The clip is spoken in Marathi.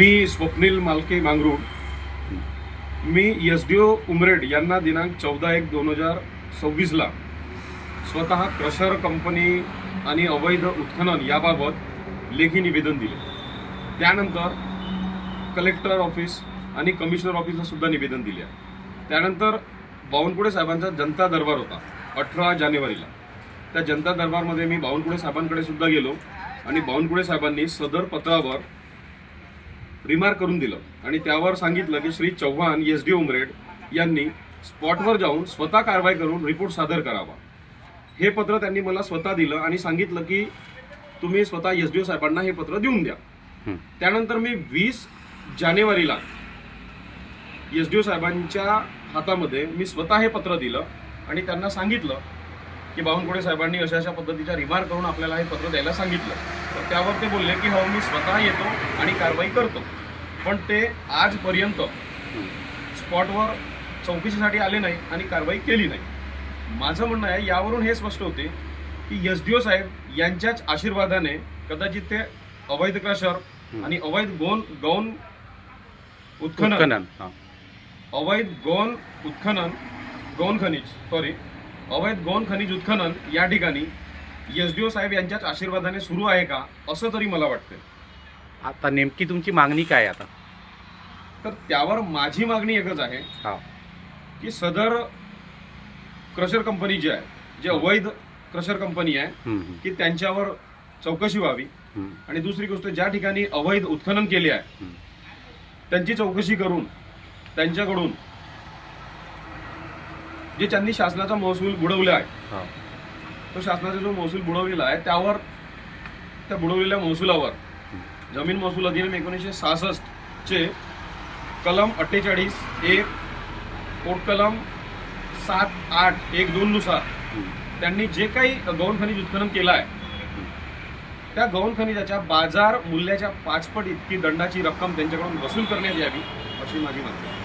मी स्वप्नील मालके मांगरूळ. मी एस डी ओ उमरेड यांना दिनांक चौदा एक दोन हजार सव्वीसला स्वतः क्रशर कंपनी आणि अवैध उत्खनन याबाबत लेखी निवेदन दिले. त्यानंतर कलेक्टर ऑफिस आणि कमिशनर ऑफिसला सुद्धा निवेदन दिले. त्यानंतर बावनकुळे साहेबांचा जनता दरबार होता अठरा जानेवारीला. त्या जनता दरबारमध्ये मी बावनकुळे साहेबांकडे सुद्धा गेलो आणि बावनकुळे साहेबांनी सदर पत्रावर रिमार्क करून दिलं. आणि त्यावर सांगितलं की श्री चव्हाण एस डी उमरेड यांनी स्पॉटवर जाऊन स्वतः कारवाई करून रिपोर्ट सादर करावा. हे पत्र त्यांनी मला स्वतः दिलं आणि सांगितलं की तुम्ही स्वतः एस डी ओ साहेबांना हे पत्र देऊन द्या. त्यानंतर मी वीस जानेवारीला एस डी ओ साहेबांच्या हातामध्ये मी स्वतः हे पत्र दिलं आणि त्यांना सांगितलं की बावनकुळे साहेबांनी अशा अशा पद्धतीच्या रिमार्क करून आपल्याला हे पत्र द्यायला सांगितलं. तर त्यावर ते बोलले की हो मी स्वतः येतो आणि कारवाई करतो. पण ते आजपर्यंत स्पॉटवर चौकशीसाठी आले नाही आणि कारवाई केली नाही. माझं म्हणणं आहे यावरून हे स्पष्ट होते की एस डी ओ साहेब यांच्याच आशीर्वादाने कदाचित ते अवैध क्रशर आणि अवैध गोन गौन उत्खनन. अवैध गौन उत्खनन गौन खनिज सॉरी अवैध गौन खनिज उत्खनन या ठिकाणी एस डी ओ साहेब यांच्याच आशीर्वादाने सुरू आहे का असं तरी मला वाटतंय. आता नेमकी तुमची मागणी काय आता? तर त्यावर माझी मागणी एकच आहे हा. की सदर क्रशर कंपनी जी आहे जी अवैध क्रशर कंपनी आहे की त्यांच्यावर चौकशी व्हावी. आणि दुसरी गोष्ट ज्या ठिकाणी अवैध उत्खनन केले आहे. त्यांची चौकशी करून त्यांच्याकडून जे त्यांनी शासनाचा महसूल बुडवला आहे. तो शासनाचा जो महसूल बुडवलेला आहे त्यावर त्या बुडवलेल्या महसुलावर जमीन महसूल अधिनियम एकोणीसशे सहासष्ट चे कलम अठ्ठेचाळीस एक पोट कलम सात आठ एक दोन नुसार. त्यांनी जे काही गौण खनिज उत्खनन केलं आहे त्या गौण खनिजाच्या बाजार मूल्याच्या पाचपट इतकी दंडाची रक्कम त्यांच्याकडून वसूल करण्यात यावी अशी माझी मागणी आहे.